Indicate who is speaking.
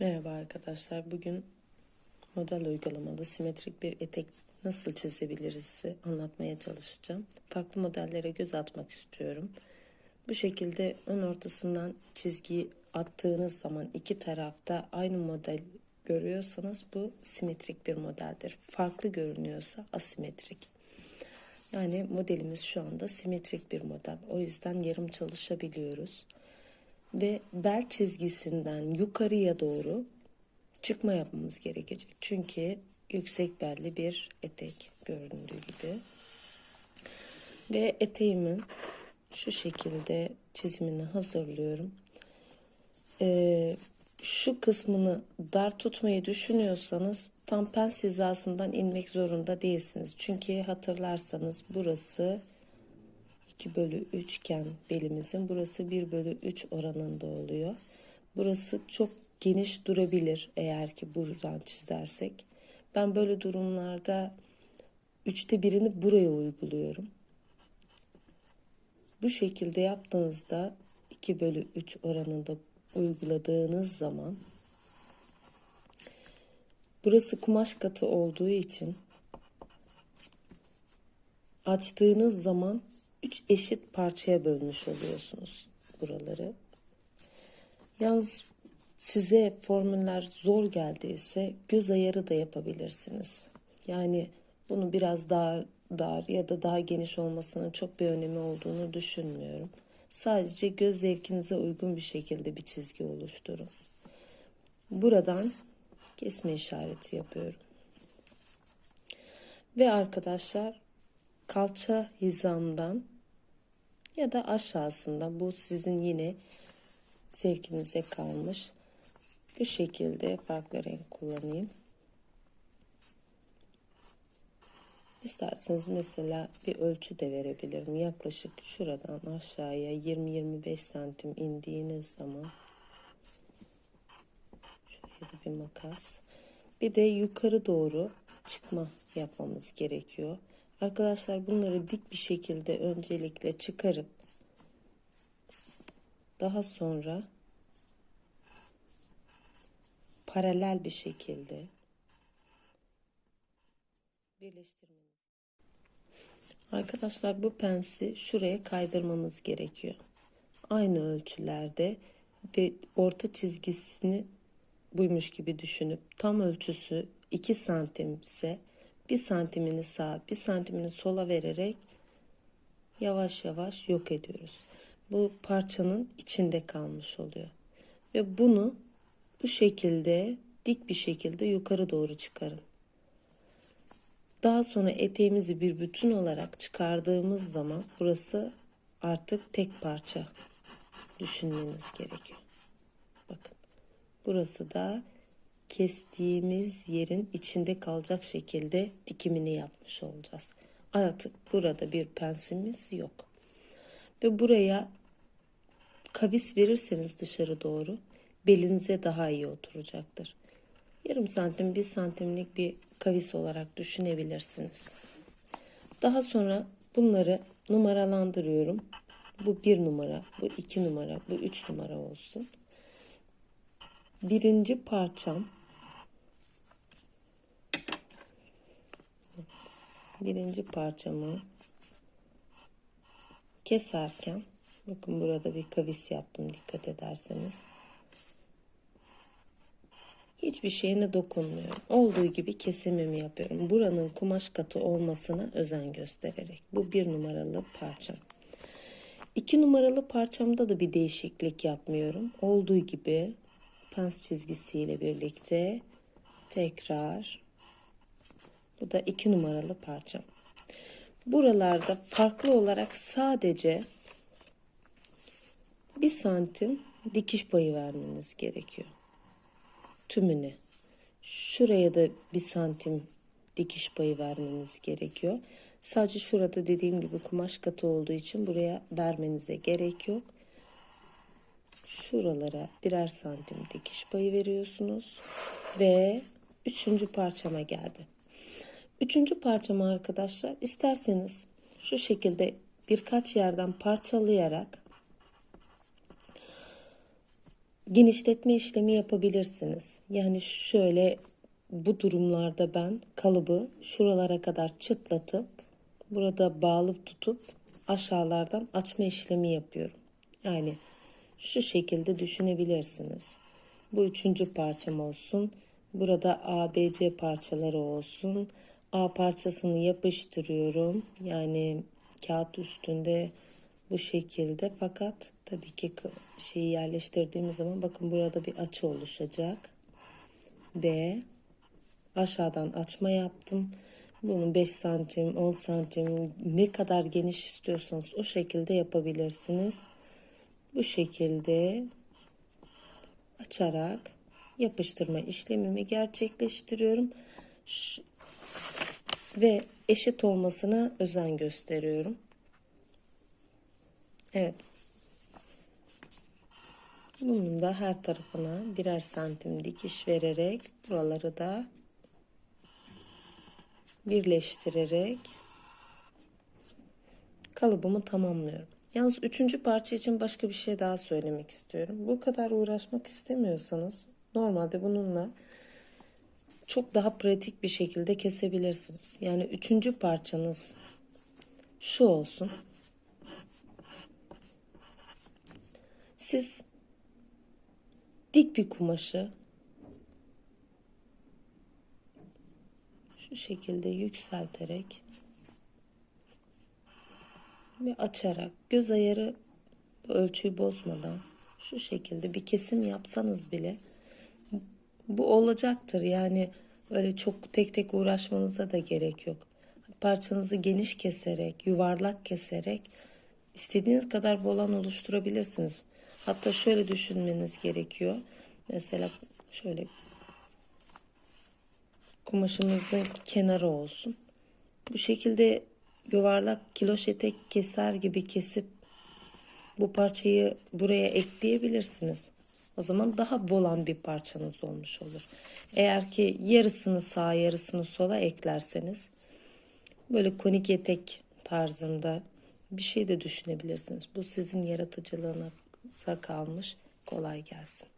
Speaker 1: Merhaba arkadaşlar. Bugün model uygulamada simetrik bir etek nasıl çizebiliriz anlatmaya çalışacağım. Farklı modellere göz atmak istiyorum. Bu şekilde ön ortasından çizgi attığınız zaman iki tarafta aynı model görüyorsanız bu simetrik bir modeldir. Farklı görünüyorsa asimetrik. Yani modelimiz şu anda simetrik bir model. O yüzden yarım çalışabiliyoruz ve bel çizgisinden yukarıya doğru çıkma yapmamız gerekecek. Çünkü yüksek belli bir etek göründüğü gibi. Ve eteğimin şu şekilde çizimini hazırlıyorum. Ee, şu kısmını dar tutmayı düşünüyorsanız tam pens hizasından inmek zorunda değilsiniz. Çünkü hatırlarsanız burası 2 bölü 3 iken belimizin burası 1 bölü 3 oranında oluyor. Burası çok geniş durabilir eğer ki buradan çizersek. Ben böyle durumlarda üçte birini buraya uyguluyorum. Bu şekilde yaptığınızda 2 bölü 3 oranında uyguladığınız zaman burası kumaş katı olduğu için açtığınız zaman üç eşit parçaya bölmüş oluyorsunuz buraları. Yalnız size formüller zor geldiyse göz ayarı da yapabilirsiniz. Yani bunu biraz daha dar ya da daha geniş olmasının çok bir önemi olduğunu düşünmüyorum. Sadece göz zevkinize uygun bir şekilde bir çizgi oluşturun. Buradan kesme işareti yapıyorum. Ve arkadaşlar kalça hizamdan ya da aşağısından bu sizin yine zevkinize kalmış. Bu şekilde farklı renk kullanayım. İsterseniz mesela bir ölçü de verebilirim. Yaklaşık şuradan aşağıya 20-25 santim indiğiniz zaman şuraya da bir makas. Bir de yukarı doğru çıkma yapmamız gerekiyor. Arkadaşlar bunları dik bir şekilde öncelikle çıkarıp daha sonra paralel bir şekilde birleştirmemiz. Arkadaşlar bu pensi şuraya kaydırmamız gerekiyor. Aynı ölçülerde ve orta çizgisini buymuş gibi düşünüp tam ölçüsü 2 santim ise bir santimini sağa bir santimini sola vererek yavaş yavaş yok ediyoruz. Bu parçanın içinde kalmış oluyor. Ve bunu bu şekilde dik bir şekilde yukarı doğru çıkarın. Daha sonra eteğimizi bir bütün olarak çıkardığımız zaman burası artık tek parça düşünmeniz gerekiyor. Bakın burası da kestiğimiz yerin içinde kalacak şekilde dikimini yapmış olacağız. Artık burada bir pensimiz yok. Ve buraya kavis verirseniz dışarı doğru belinize daha iyi oturacaktır. Yarım santim, bir santimlik bir kavis olarak düşünebilirsiniz. Daha sonra bunları numaralandırıyorum. Bu bir numara, bu iki numara, bu üç numara olsun. Birinci parçam birinci parçamı keserken bakın burada bir kavis yaptım dikkat ederseniz hiçbir şeyine dokunmuyorum. Olduğu gibi kesimimi yapıyorum. Buranın kumaş katı olmasına özen göstererek. Bu bir numaralı parçam. İki numaralı parçamda da bir değişiklik yapmıyorum. Olduğu gibi pens çizgisiyle birlikte tekrar bu da iki numaralı parçam. Buralarda farklı olarak sadece bir santim dikiş payı vermemiz gerekiyor. Tümüne. Şuraya da bir santim dikiş payı vermeniz gerekiyor. Sadece şurada dediğim gibi kumaş katı olduğu için buraya vermenize gerek yok. Şuralara birer santim dikiş payı veriyorsunuz. Ve üçüncü parçama geldi. Üçüncü parçamı arkadaşlar isterseniz şu şekilde birkaç yerden parçalayarak genişletme işlemi yapabilirsiniz. Yani şöyle bu durumlarda ben kalıbı şuralara kadar çıtlatıp burada bağlı tutup aşağılardan açma işlemi yapıyorum. Yani şu şekilde düşünebilirsiniz. Bu üçüncü parçam olsun. Burada A, B, C parçaları olsun. A parçasını yapıştırıyorum. Yani kağıt üstünde bu şekilde fakat tabii ki şeyi yerleştirdiğimiz zaman bakın burada bir açı oluşacak. B aşağıdan açma yaptım. Bunu 5 santim, 10 santim ne kadar geniş istiyorsanız o şekilde yapabilirsiniz. Bu şekilde açarak yapıştırma işlemimi gerçekleştiriyorum. Ve eşit olmasına özen gösteriyorum. Evet. Bunun da her tarafına birer santim dikiş vererek buraları da birleştirerek kalıbımı tamamlıyorum. Yalnız üçüncü parça için başka bir şey daha söylemek istiyorum. Bu kadar uğraşmak istemiyorsanız normalde bununla çok daha pratik bir şekilde kesebilirsiniz. Yani üçüncü parçanız şu olsun. Siz dik bir kumaşı şu şekilde yükselterek ve açarak göz ayarı ölçüyü bozmadan şu şekilde bir kesim yapsanız bile bu olacaktır. Yani öyle çok tek tek uğraşmanıza da gerek yok. Parçanızı geniş keserek, yuvarlak keserek istediğiniz kadar volan oluşturabilirsiniz. Hatta şöyle düşünmeniz gerekiyor. Mesela şöyle kumaşımızın kenarı olsun. Bu şekilde yuvarlak kiloş etek keser gibi kesip bu parçayı buraya ekleyebilirsiniz. O zaman daha volan bir parçanız olmuş olur. Eğer ki yarısını sağa yarısını sola eklerseniz böyle konik etek tarzında bir şey de düşünebilirsiniz. Bu sizin yaratıcılığınıza kalmış. Kolay gelsin.